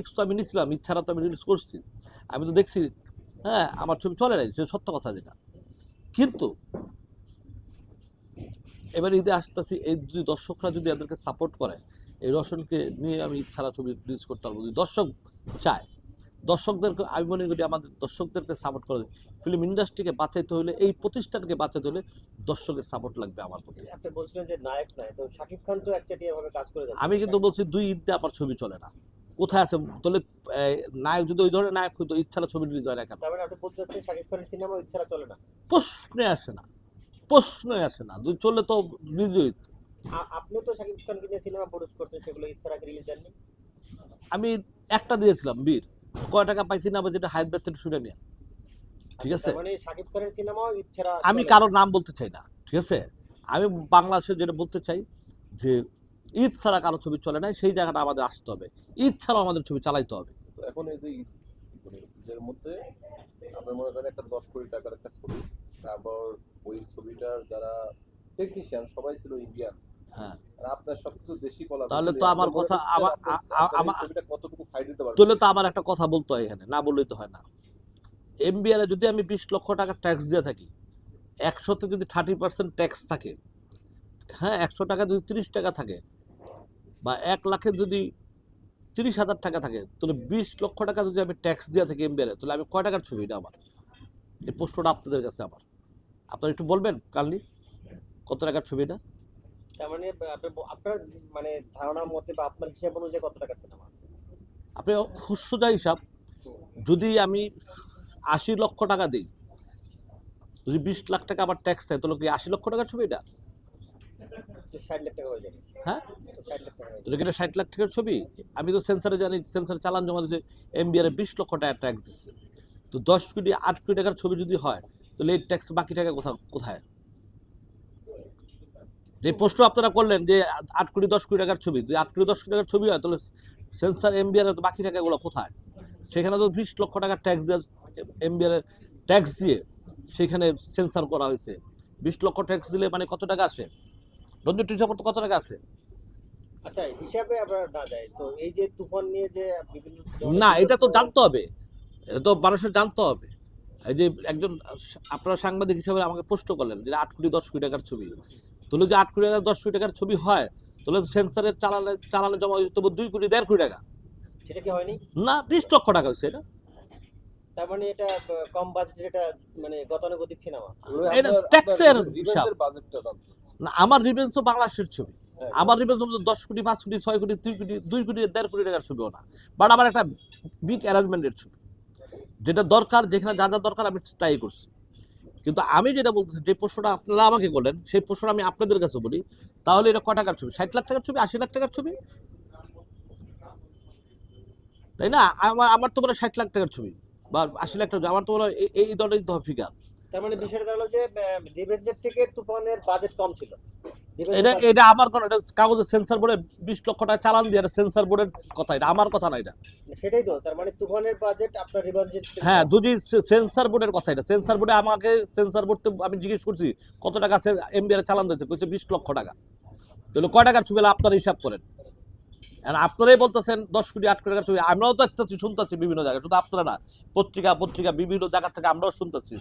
Release তো আমি নিছিলাম ইচ্ছারা তো আমি রিলিজ করছি। আমি তো দেখছি হ্যাঁ আমার ছবি চলে নাই সে সত্য কথা যেটা। কিন্তু এবার ঈদে আসতেছি এই যদি দর্শকরা যদি এদেরকে সাপোর্ট করে এই রোশনকে নিয়ে আমি ছাড়া ছবি রিলিজ করতে পারব যদি দর্শক চায়। দর্শকদেরকে আমি মনে করি আমাদের দর্শকদেরকে সাপোর্ট করে। ফিল্ম ইন্ডাস্ট্রিকে বাঁচাইতে হলে এই প্রতিষ্ঠানকে বাঁচাতে হলে দর্শকের সাপোর্ট লাগবে আমার প্রতি। বলছিলেন যে নায়ক তো শাকিব খান তো একচাটিয়া কাজ করে আমি কিন্তু বলছি দুই ঈদে আমার ছবি চলে না। কোথায় আছে? তাহলে নায়ক যদি ওই ধরনের নায়ক হইতো ইচ্ছারা ছবি রিলিজ হয় না কেন? তার আপনি বলতে চাচ্ছেন শাকিব খানের সিনেমা ইচ্ছারা চলে না। প্রশ্নে আসে না। প্রশ্নে আসে না। দুই চললে তো রিলিজ হইতো আ- তো শাকিব খানকে নিয়ে সিনেমা প্রডিউস সেগুলো রিলিজ দেননি? আমি একটা দিয়েছিলাম বীর। কয় টাকা পাইছি না যেটা হায়দ্রাবাদ থেকে শুনে নিয়ে? ঠিক আছে? মানে শাকিব খানের ইচ্ছারা আমি কারোর নাম বলতে চাই না ঠিক আছে? আমি বাংলাদেশে যেটা বলতে চাই যে ঈদ ছাড়া কারও ছবি চলে না সেই জায়গাটা আমাদের আসতে হবে। ঈদ ছাড়াও আমাদের ছবি চালাইতে হবে। এখন এই যে মানে ঈদের মধ্যে আপনার মনে করেন একটা দশ কোটি টাকার একটা ছবি তারপর ওই ছবিটার যারা টেকনিশিয়ান সবাই ছিল ইন্ডিয়ান হ্যাঁ। আপনার সবকিছু দেশি কলা তাহলে তো আমার কথা আমার- ছবিটা কতটুকু দিতে পারবে? তাহলে তো আমার একটা কথা বলতে হয় এখানে না বললেই তো হয় না। এমবিআর যদি আমি বিশ লক্ষ টাকা ট্যাক্স দিয়ে থাকি একশোতে যদি থার্টি পার্সেন্ট ট্যাক্স থাকে হ্যাঁ একশো টাকা যদি তিরিশ টাকা থাকে বা এক লাখের যদি তিরিশ হাজার টাকা থাকে তাহলে বিশ লক্ষ টাকা যদি আমি ট্যাক্স দিয়ে থাকি এমবিআর তাহলে আমি কয় টাকার ছবি এটা আমার? এই প্রশ্নটা আপনাদের কাছে আমার। আপনারা একটু বলবেন কালনি কত টাকার ছবি এটা? মানে আপনার মানে ধারণার মতে বা আপনার হিসাব অনুযায়ী কত টাকা সিনেমা আপনি খুচরা হিসাব যদি আমি আশি লক্ষ টাকা দিই যদি বিশ লাখ টাকা আবার ট্যাক্স দেয় তাহলে কি আশি লক্ষ টাকার ছবি এটা? হয়ে এটা ষাট লাখ টাকার ছবি? আমি তো সেন্সারে জানি সেন্সারে চালান জমা দিয়েছে এমবিআর বিশ লক্ষ টাকা ট্যাক্স দিচ্ছে তো দশ কোটি আট কোটি টাকার ছবি যদি হয় তাহলে এই ট্যাক্স বাকি টাকা কোথাও কোথায়? যে প্রশ্ন আপনারা করলেন যে আট কোটি দশ কোটি টাকার ছবি যদি আট কোটি দশ কোটি টাকার ছবি হয় তাহলে সেন্সার এমবিআর বাকি টাকাগুলো কোথায়? সেখানে তো বিশ লক্ষ টাকার ট্যাক্স দেওয়া এমবিআর ট্যাক্স দিয়ে সেখানে সেন্সার করা হয়েছে। বিশ লক্ষ ট্যাক্স দিলে মানে কত টাকা আসে? রঞ্জিত টিচার কত টাকা আছে। আচ্ছা হিসাবে আমরা না যাই তো এই যে তুফান নিয়ে যে বিভিন্ন না এটা তো জানতে হবে। এটা তো মানুষের জানতে হবে। এই যে একজন আপনারা সাংবাদিক হিসেবে আমাকে প্রশ্ন করলেন যে আট কোটি দশ কোটি টাকার ছবি। তাহলে যে আট কোটি টাকা দশ কোটি টাকার ছবি হয় তাহলে সেন্সারের চালালে চালালে জমা দিতে হবে দুই কোটি দেড় কোটি টাকা। সেটা কি হয়নি? না বিশ লক্ষ টাকা হচ্ছে এটা। তার মানে এটা কম বাজেটের এটা মানে গতানুগতিক সিনেমা এটা ট্যাক্সের হিসাব। বাজেটটা। না আমার রিভেন্স তো বাংলাদেশের ছবি। হ্যাঁ, আমার রিভেন্স দশ কোটি পাঁচ কোটি ছয় কোটি দুই কোটি দুই কোটি দেড় কোটি টাকার ছবিও না। বাট আমার একটা বিগ অ্যারেঞ্জমেন্টের ছবি। যেটা দরকার যেখানে যা যা দরকার আমি তাই করছি। কিন্তু আমি যেটা বলতেছি যে প্রশ্নটা আপনারা আমাকে করলেন সেই প্রশ্নটা আমি আপনাদের কাছে বলি তাহলে এটা ক টাকার ছবি? ষাট লাখ টাকার ছবি আশি লাখ টাকার ছবি? তাই না? আমার আমার তো বলে ষাট লাখ টাকার ছবি বা আশি লাখ টাকা আমার তো বলে এই- এই ধরনের তো ফিগার তার মানে বিষয়টা দাঁড়াল যে রিভেঞ্জের থেকে তুফানের বাজেট কম ছিল। এটা এটা আমার কোনো এটা কাগজে সেন্সার বোর্ডে বিশ লক্ষ টাকা চালান দিয়ে এটা সেন্সার বোর্ডের কথা এটা আমার কথা না এটা। সেটাই তো তার মানে তুফানের বাজেট আপনার থেকে হ্যাঁ। যদি সেন্সার বোর্ডের কথা এটা। সেন্সার বোর্ডে আমাকে সেন্সার বোর্ড আমি জিজ্ঞেস করছি কত টাকা এমবিআর চালান দিয়েছে? কইছে বিশ লক্ষ টাকা। তাহলে কয় টাকার ছবি? আপনারা হিসাব করেন। আর আপনারাই বলতেছেন দশ কোটি আট কোটি টাকার ছবি। আমরাও তো শুনতেছি বিভিন্ন জায়গায়। শুধু আপনারা না পত্রিকা পত্রিকা বিভিন্ন জায়গা থেকে আমরাও শুনতেছি।